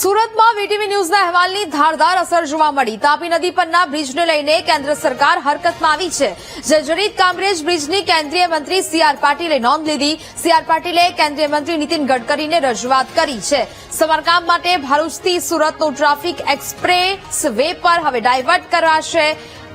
સુરતમાં વીટીવી ન્યૂઝના અહેવાલની ધારદાર અસર જોવા મળી. તાપી નદી પરના બ્રિજને લઈને કેન્દ્ર સરકાર હરકતમાં આવી છે. જર્જરિત કામરેજ બ્રિજની કેન્દ્રીય મંત્રી સી આર પાટીલે નોંધ લીધી. સી આર પાટીલે કેન્દ્રીય મંત્રી નીતિન ગડકરીને રજૂઆત કરી છે. સમારકામ માટે ભરૂચથી સુરતનો ટ્રાફિક એક્સપ્રેસ વે પર હવે ડાયવર્ટ કરાશે.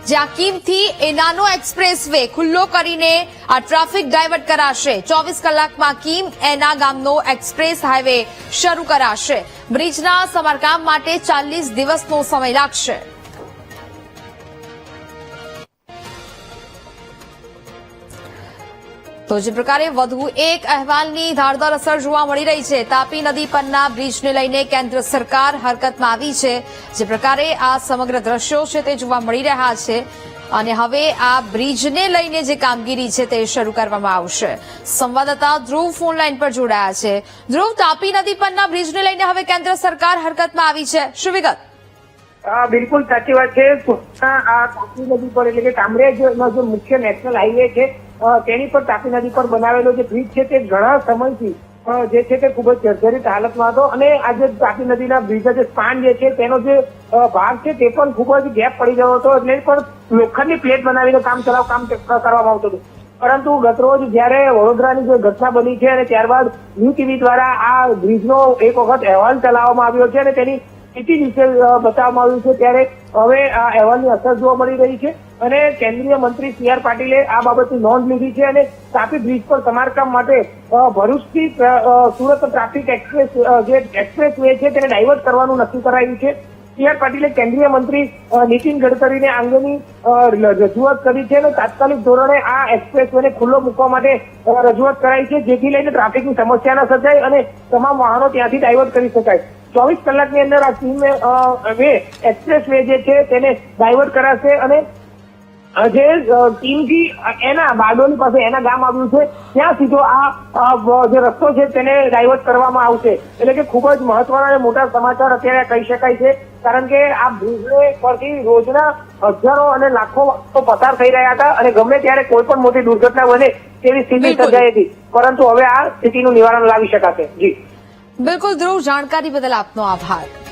જ્યાં કીમથી એનાનો એક્સપ્રેસ વે ખુલ્લો કરીને આ ટ્રાફિક ડાયવર્ટ કરાશે. ચોવીસ કલાકમાં કીમ એના ગામનો એક્સપ્રેસ હાઈવે શરૂ કરાશે. બ્રિજના સમારકામ માટે ચાલીસ દિવસનો સમય લાગશે. તો જે પ્રકારે વધુ એક અહેવાલની ધારદાર અસર જોવા મળી રહી છે. તાપી નદી પરના બ્રિજને લઈને કેન્દ્ર સરકાર હરકતમાં આવી છે. જે પ્રકારે આ સમગ્ર દ્રશ્યો છે તે જોવા મળી રહ્યા છે. અને હવે આ બ્રિજને લઈને જે કામગીરી છે તે શરૂ કરવામાં આવશે. સંવાદદાતા ધ્રુવ ફોનલાઈન પર જોડાયા છે. ધ્રુવ, તાપી નદી પરના બ્રિજને લઈને હવે કેન્દ્ર સરકાર હરકતમાં આવી છે. શું વિગત? બિલકુલ સાચી વાત છે. આ તાપી નદી પર એટલે કે કામરેજનો જે મુખ્ય નેશનલ હાઈવે છે. તેની પર તાપી નદી પર બનાવેલો જે બ્રિજ છે તે ઘણા સમયથી જે છે તે ખૂબ જ જર્જરિત હાલતમાં હતો. અને આ જે તાપી નદીના બ્રિજના જે સ્પાન જે છે તેનો જે ભાગ છે તે પણ ખૂબ જ ગેપ પડી ગયો હતો. એટલે પણ લોખંડની પ્લેટ બનાવીને કામ ચલાવ, કામ કરવામાં આવતું હતું. પરંતુ ગતરોજ જ્યારે વડોદરાની જે ઘટના બની છે અને ત્યારબાદ ન્યૂ ટીવી દ્વારા આ બ્રિજનો એક વખત અહેવાલ ચલાવવામાં આવ્યો છે અને તેની સ્થિતિ વિશે બતાવવામાં આવ્યું છે, ત્યારે હવે આ અહેવાલની અસર જોવા મળી રહી છે. અને કેન્દ્રીય મંત્રી સી આર પાટીલે આ બાબતની નોંધ લીધી છે અને તાપી બ્રિજ પર સમારકામ માટે ભરૂચથી સુરત ટ્રાફિક એક્સપ્રેસ જે એક્સપ્રેસ વે છે તેને ડાયવર્ટ કરવાનું નક્કી કરાયું છે. સી આર પાટીલે કેન્દ્રીય મંત્રી નીતિન ગડકરીને આ અંગેની રજૂઆત કરી છે અને તાત્કાલિક ધોરણે આ એક્સપ્રેસ વેને ખુલ્લો મૂકવા માટે રજૂઆત કરાઈ છે, જેથી લઈને ટ્રાફિકની સમસ્યા ન સર્જાય અને તમામ વાહનો ત્યાંથી ડાયવર્ટ કરી શકાય. ચોવીસ કલાકની અંદર આ ટીમ વે એક્સપ્રેસ વે જે છે તેને ડાયવર્ટ કરાશે અને જે અ, ટીમથી એના બારડોલી પાસે એના ગામ આવ્યું છે ત્યાં સીધો આ જે રસ્તો છે તેને ડાયવર્ટ કરવામાં આવશે. એટલે કે ખૂબ જ મહત્વના અને મોટા સમાચાર અત્યારે કહી શકાય છે. કારણ કે આ બ્રિજને પરથી રોજના હજારો અને લાખો તો પસાર થઈ રહ્યા હતા અને ગમે ત્યારે કોઈ પણ મોટી દુર્ઘટના બને તેવી સ્થિતિ સર્જાઈ હતી. પરંતુ હવે આ સ્થિતિનું નિવારણ લાવી શકાશે. જી. બિલકુલ ધ્રુવ જાણકારી બદલ આપનો આભાર.